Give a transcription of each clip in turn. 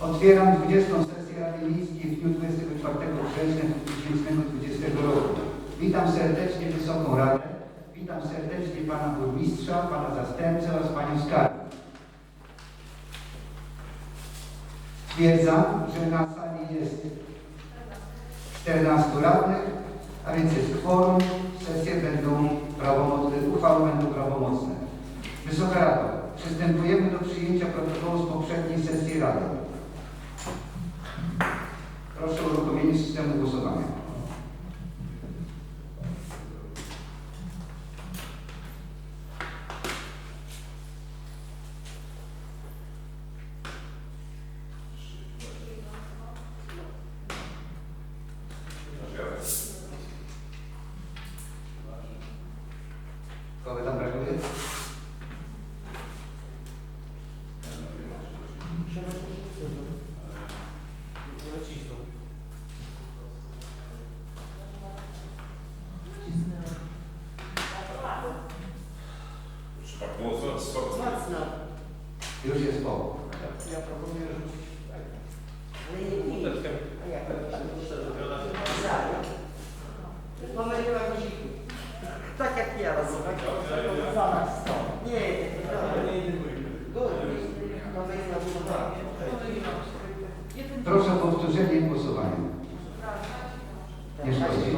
Otwieram 20. sesję Rady Miejskiej w dniu 24 września 2020 roku. Witam serdecznie Wysoką Radę. Witam serdecznie Pana Burmistrza, Pana Zastępcę oraz Panią Skarbnik. Stwierdzam, że na sali jest 14 radnych, a więc jest kworum. Sesje będą prawomocne, uchwały będą prawomocne. Wysoka Rado, przystępujemy do przyjęcia protokołu z poprzedniej sesji Rady. Proszę o uruchomienie systemu głosowania. Kogo tam brakuje? Trzeba głosować słowo. Mocno. Już jest po. Ja proponuję rzucić Ale nie, nie. A jak to Za. Pomyliłam mi się. Tak jak ja rozumiem. Za nas to. Nie, nie, Pomyliłam się. Proszę o powtórzenie głosowania. Nie szkodzi.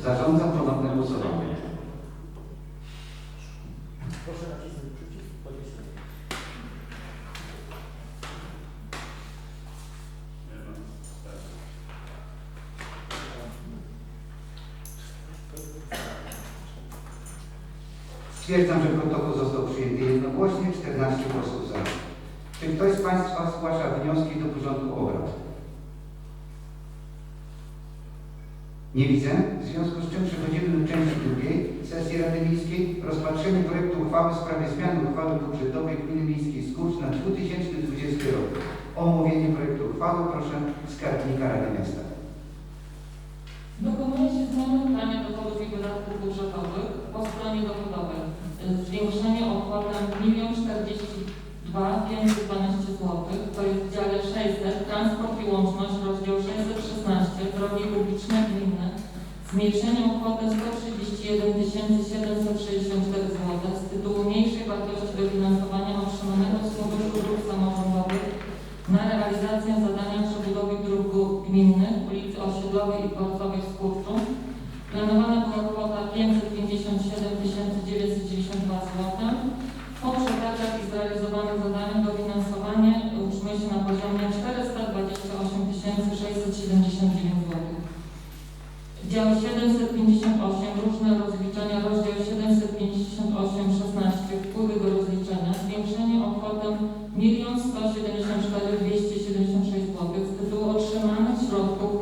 Zarządzam ponowne głosowanie. Stwierdzam, że protokół został przyjęty jednogłośnie, 14 głosów za. Czy ktoś z Państwa zgłasza wnioski do porządku obrad? Nie widzę, w związku z czym przechodzimy do części drugiej sesji Rady Miejskiej. Rozpatrzenie projektu uchwały w sprawie zmiany uchwały budżetowej Gminy Miejskiej Skurcz na 2020 rok. O omówienie projektu uchwały proszę skarbnika Rady Miasta. Dokonuje się zmiany w planie dochodów i wydatków budżetowych po stronie dochodowej. Zwiększenie o kwotę 1 42 512 zł, to jest w dziale 600, transport i łączność, rozdział 616, drogi publiczne gminne. Zmniejszenie o kwotę 131 764 zł z tytułu mniejszej wartości dofinansowania otrzymanego z Funduszu Dróg Samorządowych na realizację zadania przebudowy dróg gminnych, ulicy Osiedlowej i Dworcowej w Skurczu. Planowana była kwota 557 992 zł. Po przetargach i zrealizowanych zadaniach dofinansowanie utrzymuje się na poziomie 428 679 zł. Dział 758, różne rozliczenia, rozdział 758, 16, wpływy do rozliczenia, zwiększenie o kwotę 1 174 276 zł z tytułu otrzymanych środków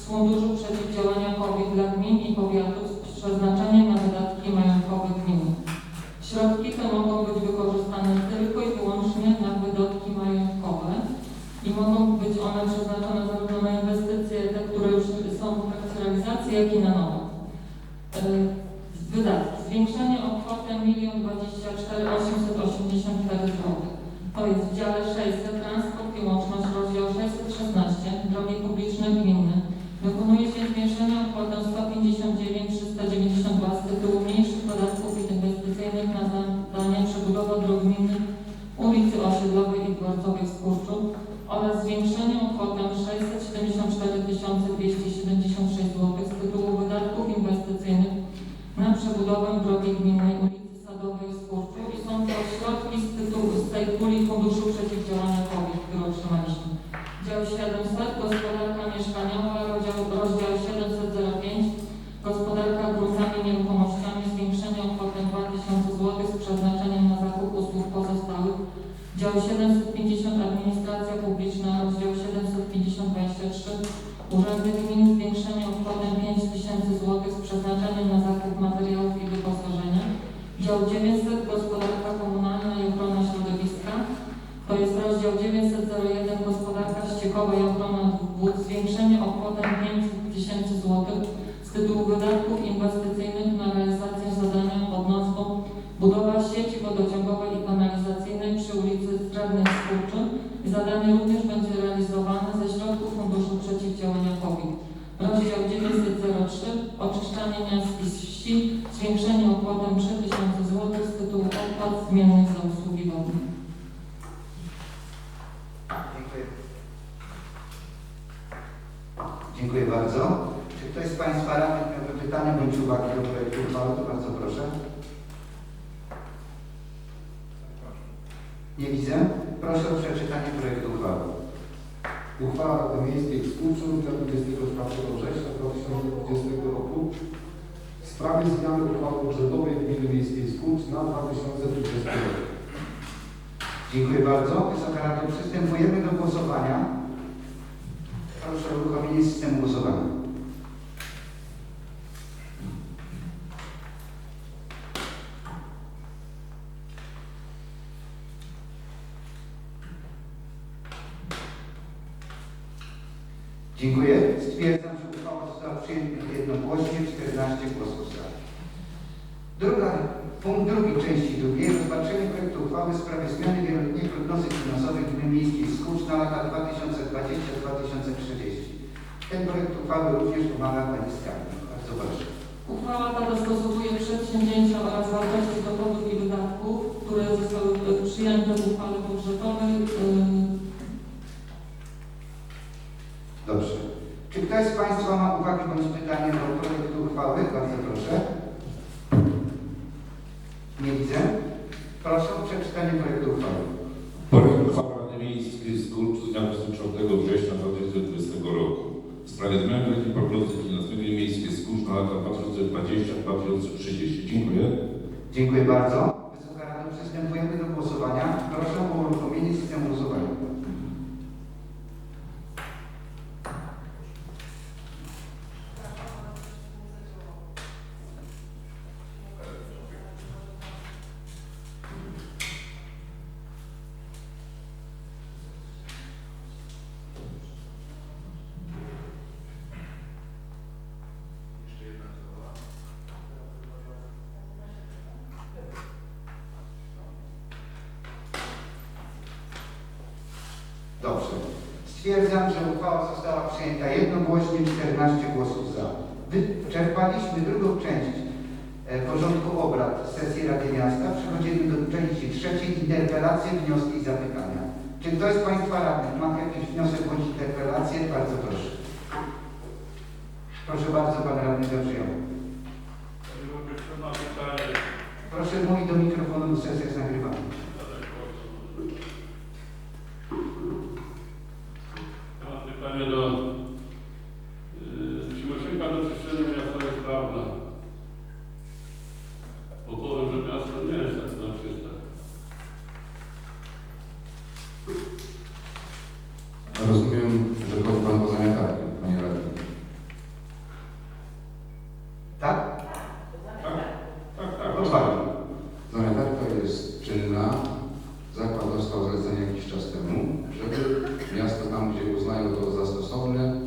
z Funduszu Przeciwdziałania COVID dla gmin i powiatów z przeznaczeniem na wydatki majątkowe gminy. Środki te mogą być wykorzystane tylko i wyłącznie na wydatki majątkowe i mogą być one przeznaczone zarówno na inwestycje, te, które już są w trakcie realizacji, jak i na nowe. Yy, Wydatki. Zwiększenie o kwotę 1 24 884 zł. To jest w dziale 600 transport i łączność rozdział 616 drogi publiczne gminne. Dokonuje się zwiększenie o kwotę 159 392 z tytułu mniejszych podatków inwestycyjnych na zadania przebudowa dróg gminnych ulicy Osiedlowej Ojczykowej Ochrony Wód zwiększenie o kwotę 500 tysięcy złotych z tytułu wydatków inwestycyjnych na realizację zadania pod nazwą budowa sieci wodociągowej i kanalizacyjnej przy ulicy Stradnej Skurczy. Zadanie również będzie realizowane ze środków Funduszu Przeciwdziałania COVID. Rozdział 903 Oczyszczanie miast i wsi zwiększenie o kwotę 3000 zł z tytułu opłat zmiennych za usługi wodne. Nie widzę. Proszę o przeczytanie projektu uchwały. Uchwała Rady Miejskiej w Skuczu dnia 24 września 2020 roku w sprawie zmiany uchwały budżetowej Gminy Miejskiej Skucz na 2020 rok. Dziękuję bardzo. Wysoka Rado, przystępujemy do głosowania. Proszę o uruchomienie systemu głosowania. Dziękuję. Stwierdzam, że uchwała została przyjęta jednogłośnie, 14 głosów za. Druga, punkt drugi części drugiej. Rozpatrzenie projektu uchwały w sprawie zmiany wieloletniej prognozy finansowej Gminy Miejskiej Skucz na lata 2020-2030. Ten projekt uchwały również pomaga Pani Skarbnik. Bardzo proszę. Uchwała ta dostosowuje przedsięwzięcia oraz wartości dochodów i wydatków, które zostały przyjęte w uchwale budżetowej. e, Dobrze. Czy ktoś z Państwa ma uwagi bądź pytanie do projektu uchwały? Bardzo proszę. Nie widzę. Proszę o przeczytanie projektu uchwały. Projekt uchwały Rady Miejskiej z Kurczu z dnia 24 września 2020 roku w sprawie zmiany letniej prognozy finansowej miejskiej Skucz na lata 2020-2030. Dziękuję. Dziękuję bardzo. Wysoka Rado, przystępujemy do głosowania. Proszę o uruchomienie systemu głosowania. Dobrze. Stwierdzam, że uchwała została przyjęta jednogłośnie, 14 głosów za. Wyczerpaliśmy drugą część e, porządku obrad sesji Rady Miasta. Przechodzimy do części trzeciej, interpelacje, wnioski i zapytania. Czy ktoś z Państwa radnych ma jakiś wniosek bądź interpelację? Bardzo proszę. Proszę bardzo, Pan Radny Gabrzyjał. Proszę mówić do mikrofonu, sesja jest nagrywana. Pytanie do yy, czy maszynka do czyszczenia miasta jest sprawna? Bo powiem, że miasto nie jest tak na czyste. Rozumiem, że chodzi Pan o zamiatarkę, Panie Radny. Tak? Tak, tak, tak. Otwarty. Zamiatarka jest czynna. Zakład dostał zlecenie jakiś czas temu, uznają to za stosowne,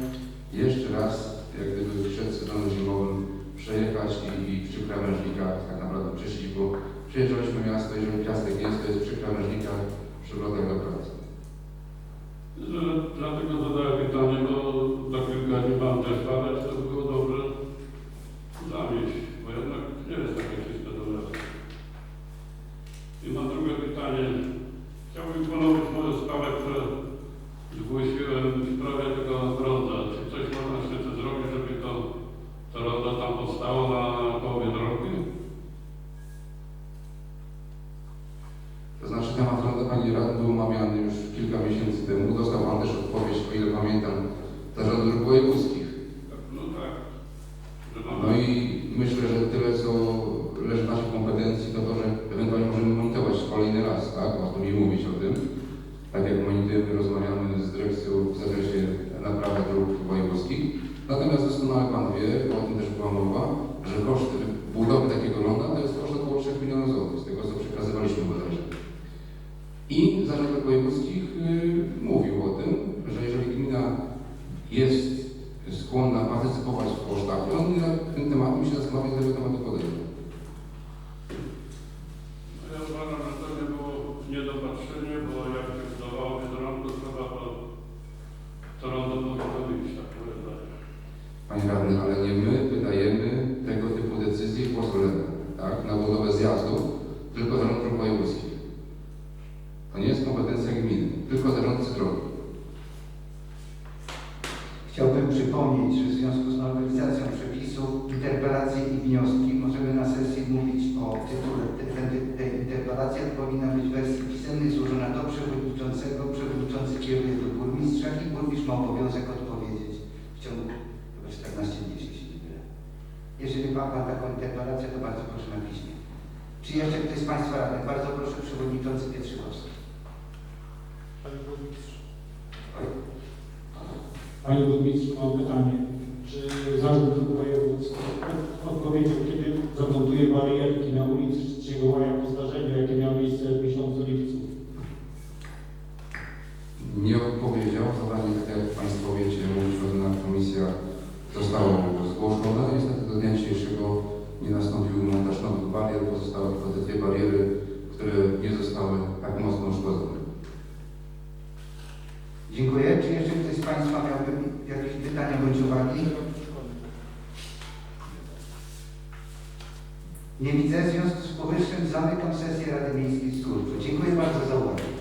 jeszcze raz, jak gdyby przed sezonem zimowym przejechać i, i przy krawężnikach tak naprawdę czyścić, bo przyjeżdżaliśmy miasto, jeżeli piasek jest, to jest przy krawężnikach, przy do pracy. haben wir, przypomnieć, że w związku z nowelizacją przepisów, interpelacje i wnioski możemy na sesji mówić o tytule te- te- tej interpelacji, powinna być w wersji pisemnej złożona do przewodniczącego, przewodniczący kieruje do burmistrza i burmistrz ma obowiązek odpowiedzieć w ciągu chyba 14 dni, jeśli nie mylę. Jeżeli ma Pan taką interpelację, to bardzo proszę na piśmie. Czy jeszcze ktoś z Państwa radnych? Bardzo proszę przewodniczący Pietrzykowski. Panie burmistrzu. Panie burmistrzu, mam pytanie. Czy Zarząd Dróg Wojewódzkich odpowiedział, kiedy zamontuje barierki na ulicy 3 Maja po zdarzeniu, jakie miało miejsce w miesiącu lipcu? Nie odpowiedział, zadanie, tak jak Państwo wiecie, mówiliśmy na komisjach, zostało zgłoszone. Niestety do dnia dzisiejszego nie nastąpił montaż nowych barier, pozostały tylko te dwie bariery, które nie zostały tak mocno uszkodzone. Dziękuję. Czy jeszcze ktoś Państwa miałby jakieś pytania bądź uwagi? Nie widzę. W związku z powyższym zamykam sesję Rady Miejskiej w Skurczu. Dziękuję bardzo za uwagę.